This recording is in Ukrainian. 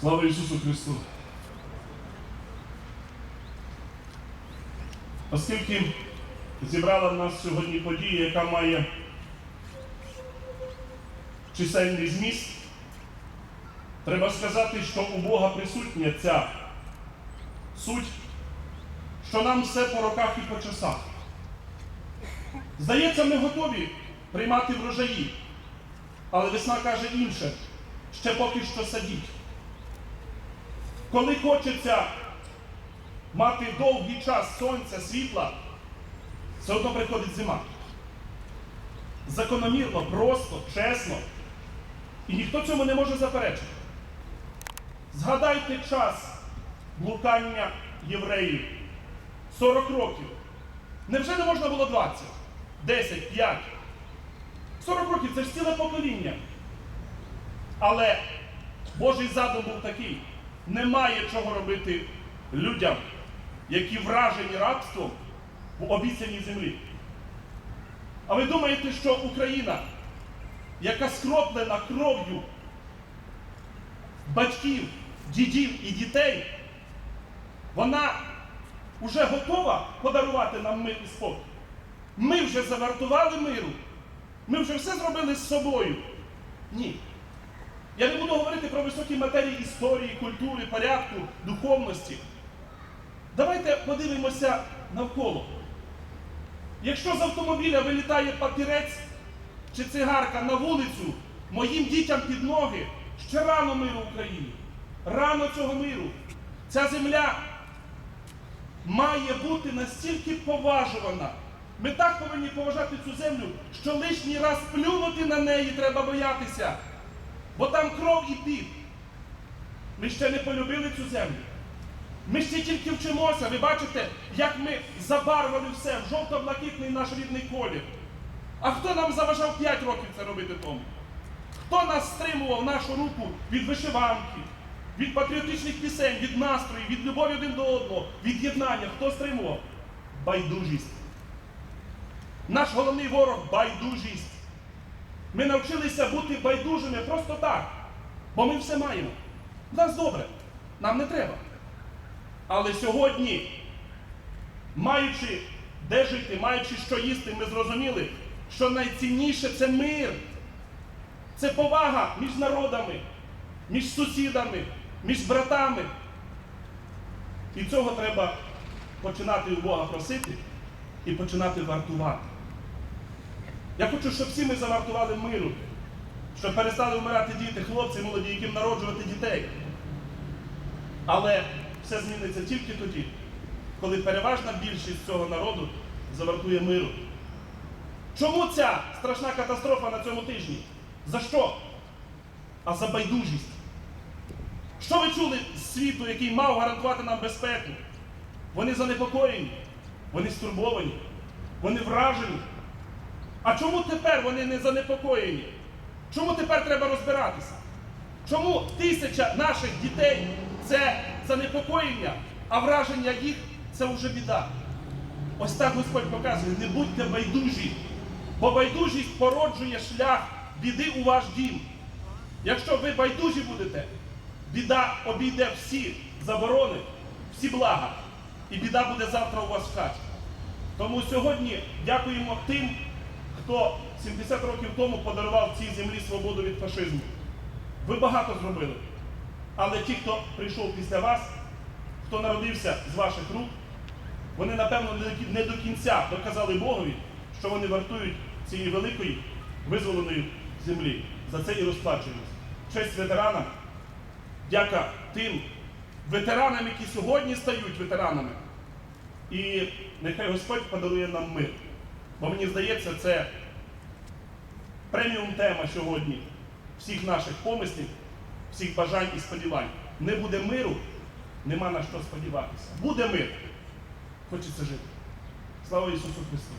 Слава Ісусу Христу! Оскільки зібрала в нас сьогодні подія, яка має чисельний зміст, треба сказати, що у Бога присутня ця суть, що нам все по роках і по часах. Здається, ми готові приймати врожаї, але весна каже інше, ще поки що садіть. Коли хочеться мати довгий час сонця, світла, все одно приходить зима. Закономірно, просто, чесно. І ніхто цьому не може заперечити. Згадайте час блукання євреїв 40 років. Невже не можна було 20, 10, 5? 40 років це ж ціле покоління. Але Божий задум був такий: немає чого робити людям, які вражені рабством в обіцяній землі. А ви думаєте, що Україна, яка скроплена кров'ю батьків, дідів і дітей, вона вже готова подарувати нам мир і спокій? Ми вже завартували миру. Ми вже все зробили з собою. Ні. Високі матерії історії, культури, порядку, духовності. Давайте подивимося навколо. Якщо з автомобіля вилітає папірець чи цигарка на вулицю моїм дітям під ноги, ще рано миру Україні. Рано цього миру. Ця земля має бути настільки поважувана. Ми так повинні поважати цю землю, що лишній раз плюнути на неї треба боятися. Бо там кров і піт. Ми ще не полюбили цю землю. Ми ще тільки вчимося. Ви бачите, як ми забарвили все в жовто-блакитний наш рідний колір. А хто нам заважав 5 років це робити тому? Хто нас стримував нашу руку від вишиванки, від патріотичних пісень, від настрою, від любові один до одного, від єднання? Хто стримував? Байдужість. Наш головний ворог байдужість. Ми навчилися бути байдужими просто так, бо ми все маємо. В Нас добре, нам не треба. Але сьогодні, маючи де жити, маючи що їсти, ми зрозуміли, що найцінніше це мир, це повага між народами, між сусідами, між братами. І цього треба починати у Бога просити і починати вартувати. Я хочу, щоб всі ми завартували миру, щоб перестали вмирати діти, хлопці, молоді, яким народжувати дітей. Але все зміниться тільки тоді, коли переважна більшість цього народу завартує миру. Чому ця страшна катастрофа на цьому тижні? За що? А за байдужість. Що ви чули з світу, який мав гарантувати нам безпеку? Вони занепокоєні, вони стурбовані, вони вражені. А чому тепер вони не занепокоєні? Чому тепер треба розбиратися? Чому тисяча наших дітей це занепокоєння, а враження їх це вже біда? Ось так Господь показує, не будьте байдужі, бо байдужість породжує шлях біди у ваш дім. Якщо ви байдужі будете, біда обійде всі заборони, всі блага, і біда буде завтра у вас в хаті. Тому сьогодні дякуємо тим, хто 70 років тому подарував цій землі свободу від фашизму. Ви багато зробили. Але ті, хто прийшов після вас, хто народився з ваших рук, вони, напевно, не до- кінця доказали Богові, що вони вартують цієї великої визволеної землі. За це і розплачуємось. Честь ветеранам, дяка тим ветеранам, які сьогодні стають ветеранами. І нехай Господь подарує нам мир. Бо мені здається, це преміум тема сьогодні всіх наших помислів, всіх бажань і сподівань. Не буде миру, нема на що сподіватися. Буде мир. Хочеться жити. Слава Ісусу Христу!